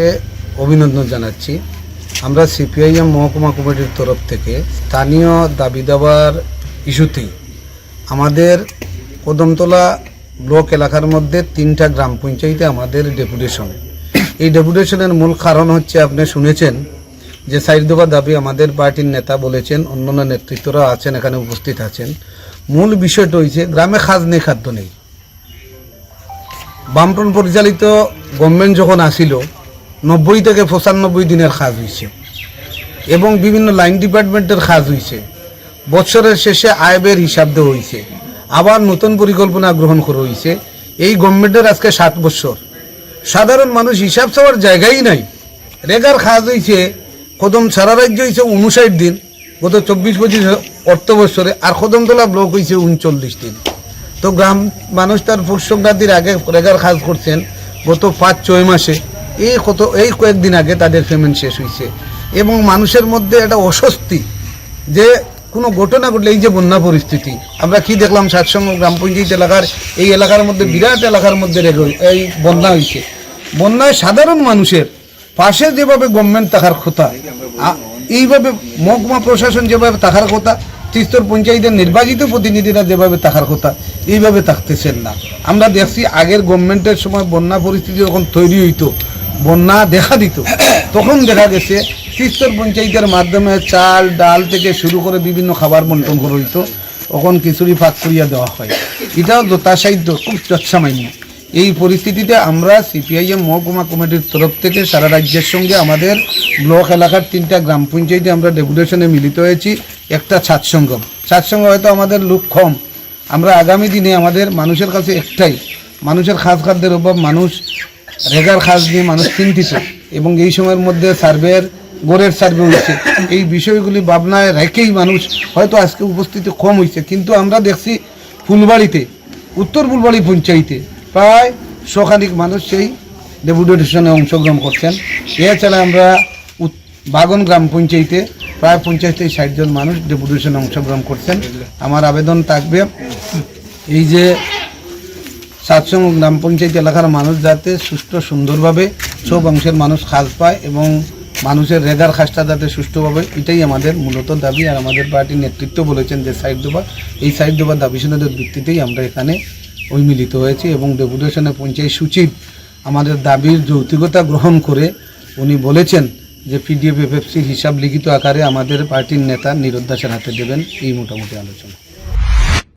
আপনাকে অভিনন্দন জানাচ্ছি। আমরা সিপিআইএম মহকুমা কমিটির তরফ থেকে স্থানীয় দাবি দাবার ইস্যুতেই আমাদের কদমতলা ব্লক এলাকার মধ্যে তিনটা গ্রাম পঞ্চায়েতে আমাদের ডেপুটেশন। এই ডেপুটেশনের মূল কারণ হচ্ছে আপনি শুনেছেন যে সাইড দাবি আমাদের পার্টির নেতা বলেছেন, অন্যান্য নেতৃত্বরা আছেন, এখানে উপস্থিত আছেন। মূল বিষয়টা হয়েছে গ্রামে খাজ নেই খাদ্য নেই। বামফ্রন্ট পরিচালিত গভর্নমেন্ট যখন আসিল নব্বই থেকে পঁচানব্বই দিনের কাজ হয়েছে এবং বিভিন্ন লাইন ডিপার্টমেন্টের কাজ হয়েছে বছরের শেষে আয়বের হিসাব দেওয়া হয়েছে আবার নতুন পরিকল্পনা গ্রহণ করা হয়েছে এই গভর্নমেন্টের আজকে সাত বছর সাধারণ মানুষ হিসাব চাওয়ার জায়গাই নাই। রেগার কাজ হয়েছে কদম সারা রাজ্য হয়েছে উনষাট দিন। গত চব্বিশ পঁচিশ অর্থ বছরে আর কদমতলা ব্লক হয়েছে উনচল্লিশ দিন। তো গ্রাম মানুষ তার পৌষ সংক্রান্তির আগে রেগার কাজ করছেন গত পাঁচ, ছয় মাসে। এই কত এই কয়েকদিন আগে তাদের পেমেন্ট শেষ হয়েছে এবং মানুষের মধ্যে একটা অস্বস্তি যে কোনো ঘটনা ঘটলে এই যে বন্যা পরিস্থিতি আমরা কি দেখলাম সাতসঙ্গ গ্রাম পঞ্চায়েত এলাকার এই এলাকার মধ্যে বিরাট এলাকার মধ্যে রেগে- এই বন্যা হয়েছে বন্যায় সাধারণ মানুষের পাশে যেভাবে গভর্নমেন্ট থাকার কথা এইভাবে মহকুমা প্রশাসন যেভাবে থাকার কথা তিস্তর পঞ্চায়েতের নির্বাচিত প্রতিনিধিরা যেভাবে থাকার কথা এইভাবে থাকতেছেন না। আমরা দেখছি আগের গভর্নমেন্টের সময় বন্যা পরিস্থিতি যখন তৈরি হইতো বন্যা দেখা দিত। তখন দেখা গেছে তিস্তর পঞ্চায়েতের মাধ্যমে চাল, ডাল থেকে শুরু করে বিভিন্ন খাবার বন্টন করা হইতো। তখন খিচুড়ি ফাঁক করিয়া দেওয়া হয়। এটাও যথাসাধ্য, খুব যৎসামান্য এই পরিস্থিতিতে আমরা সিপিআইএম মহকুমা কমিটির তরফ থেকে সারা রাজ্যের সঙ্গে আমাদের ব্লক এলাকার তিনটা গ্রাম পঞ্চায়েতে আমরা ডেপুটেশনে মিলিত হয়েছি। একটা ছাত্রসঙ্গম ছাত্রসঙ্গ হয়তো আমাদের লোক কম। আমরা আগামী দিনে আমাদের মানুষের কাছে একটাই। মানুষের খাস খাদ্যের অভাব, মানুষ রেগার খাস নিয়ে মানুষ চিন্তিত। এবং এই সময়ের মধ্যে সার্ভের গড়ের সার্ভে হয়েছে। এই বিষয়গুলি ভাবনায় রেখেই মানুষ হয়তো আজকে উপস্থিতি কম হয়েছে। কিন্তু আমরা দেখছি ফুলবাড়িতে, উত্তর ফুলবাড়ি পঞ্চায়েতে প্রায় শখানিক মানুষ সেই ডেপুটেশনে অংশগ্রহণ করছেন। এছাড়া আমরা বাগন গ্রাম পঞ্চায়েতে প্রায় পঞ্চাশ থেকে ষাট জন মানুষ ডেপুটেশনে অংশগ্রহণ করছেন। আমার আবেদন থাকবে এই যে সাতসঙ্গ গ্রাম পঞ্চায়েত এলাকার মানুষ যাতে সুষ্ঠু, সুন্দরভাবে সব অংশের মানুষ খাস পায় এবং মানুষের রেগার খাসটা যাতে সুষ্ঠুভাবে, এটাই আমাদের মূলত দাবি। আর আমাদের পার্টির নেতৃত্ব বলেছেন যে সাইড দোবা এই সাইড দোবার দাবি সনদের ভিত্তিতেই আমরা এখানে ওই মিলিত হয়েছি এবং ডেপুটেশনে পঞ্চায়েত সচিব আমাদের দাবির যৌতিকতা গ্রহণ করে উনি বলেছেন যে পিডিএফ, এফএফসির হিসাব লিখিত আকারে আমাদের পার্টির নেতা নিরুদ্দাসের হাতে দেবেন এই মোটামুটি আলোচনা।